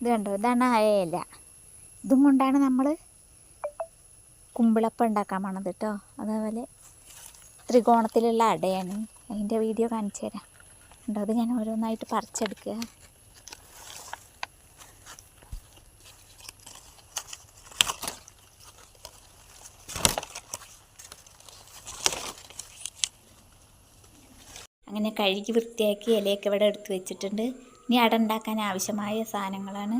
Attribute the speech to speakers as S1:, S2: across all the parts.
S1: ഇത് കണ്ടോ ഇതാണ് അയല ഇതും കൊണ്ടാണ് നമ്മൾ കുമ്പിളപ്പം ഉണ്ടാക്കാൻ പോണത് കേട്ടോ അതേപോലെ ത്രികോണത്തിലുള്ള അടയാണ്. അതിന്റെ വീഡിയോ കാണിച്ചു തരാം. ഉണ്ടോ അത് ഞാൻ ഓരോന്നായിട്ട് പറിച്ചെടുക്കുക. അങ്ങനെ കഴുകി വൃത്തിയാക്കി ഇലയൊക്കെ ഇവിടെ എടുത്ത് വെച്ചിട്ടുണ്ട്. ഇനി അട ഉണ്ടാക്കാൻ ആവശ്യമായ സാധനങ്ങളാണ്.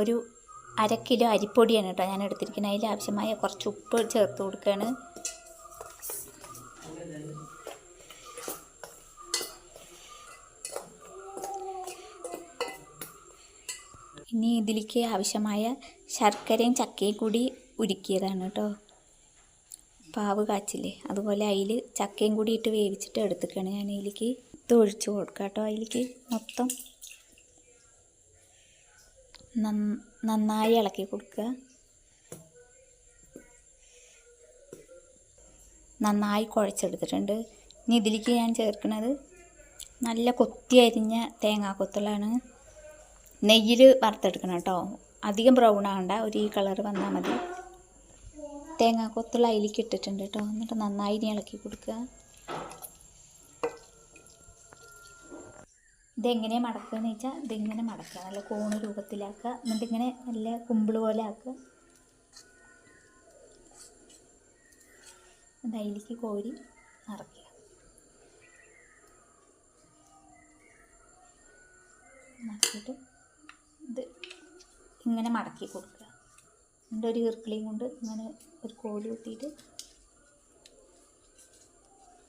S1: ഒരു അര കിലോ അരിപ്പൊടിയാണ് കേട്ടോ ഞാൻ എടുത്തിരിക്കുന്നത്. അതിൽ ആവശ്യമായ കുറച്ച് ഉപ്പ് ചേർത്ത് കൊടുക്കുകയാണ്. ഇനി ഇതിലേക്ക് ആവശ്യമായ ശർക്കരയും ചക്കയും കൂടി ഉരുക്കിയതാണ് കേട്ടോ. പാവ് കാച്ചില്ലേ? അതുപോലെ അതിൽ ചക്കയും കൂടി ഇട്ട് വേവിച്ചിട്ട് എടുത്തിക്കാണ് ഞാൻ അതിലേക്ക് ഇത് ഒഴിച്ച് കൊടുക്കാം കേട്ടോ അതിലേക്ക് മൊത്തം. നന്നായി ഇളക്കി കൊടുക്കുക. നന്നായി കുഴച്ചെടുത്തിട്ടുണ്ട്. ഇനി ഇതിലേക്ക് ഞാൻ ചേർക്കുന്നത് നല്ല കൊത്തി അരിഞ്ഞ തേങ്ങാക്കൊത്തുള്ളാണ്. നെയ്യിൽ വറുത്തെടുക്കണം കേട്ടോ. അധികം ബ്രൗൺ ആകണ്ട ഒരു ഈ കളർ വന്നാൽ മതി. തേങ്ങാക്കൊത്തുള്ള അതിലേക്ക് ഇട്ടിട്ടുണ്ട് കേട്ടോ. എന്നിട്ട് നന്നായി ഇനി ഇളക്കി കൊടുക്കുക. ഇതെങ്ങനെ മടക്കുക എന്ന് വെച്ചാൽ ഇതിങ്ങനെ മടക്കുക. നല്ല കോണ് രൂപത്തിലാക്കുക. എന്നിട്ട് ഇങ്ങനെ നല്ല കുമ്പിൾ പോലെ ആക്കുക. അത് അതിലേക്ക് കോരി നിറയ്ക്കുക നിറച്ചിട്ട് ഇത് ഇങ്ങനെ മടക്കി കൊടുക്കുക. എന്നിട്ട് ഒരു ഈർക്കിളിയും കൊണ്ട് ഇങ്ങനെ ഒരു കോൽ കുത്തിയിട്ട്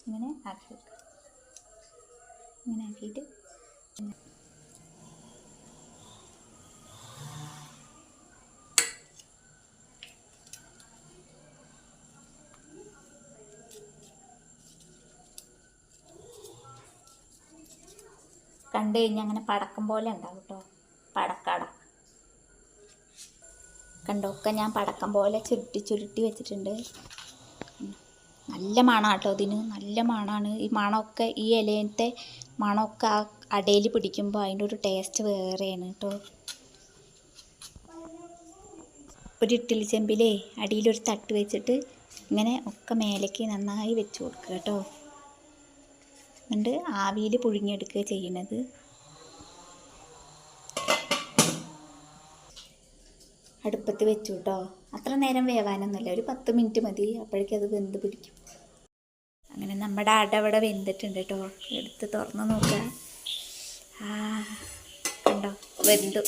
S1: ഇങ്ങനെ ആക്കി വെക്കുക. ഇങ്ങനെ ആക്കിയിട്ട് കണ്ടു കഴിഞ്ഞാൽ അങ്ങനെ പടക്കം പോലെ ഉണ്ടാവും കേട്ടോ പടക്കട. കണ്ടോ? ഒക്കെ ഞാൻ പടക്കം പോലെ ചുരുട്ടി ചുരുട്ടി വെച്ചിട്ടുണ്ട്. നല്ല മണം കേട്ടോ ഇതിന്. നല്ല മണമാണ് ഈ മണമൊക്കെ ഈ ഇലയത്തെ മണമൊക്കെ ആ അടയിൽ പിടിക്കുമ്പോൾ അതിന്റെ ഒരു ടേസ്റ്റ് വേറെയാണ് കേട്ടോ ഒരു ഇഡ്ഡലി ചെമ്പിലേ അടിയിലൊരു തട്ട് വെച്ചിട്ട് ഇങ്ങനെ ഒക്കെ മേലേക്ക് നന്നായി വെച്ച് കൊടുക്കുക കേട്ടോ എന്നിട്ട് ആവിയിൽ പുഴുങ്ങിയെടുക്കുക ചെയ്യണത് അടുപ്പത്ത് വെച്ചു കേട്ടോ അത്ര നേരം വേവാനൊന്നുമില്ല. ഒരു പത്ത് മിനിറ്റ് മതി. അപ്പോഴേക്കും അത് വെന്ത് പിടിക്കും. അങ്ങനെ നമ്മുടെ അട ഇവിടെ വെന്തിട്ടുണ്ട് കേട്ടോ എടുത്ത് തുറന്ന് നോക്കുക ആ കണ്ടോ? വെന്തു.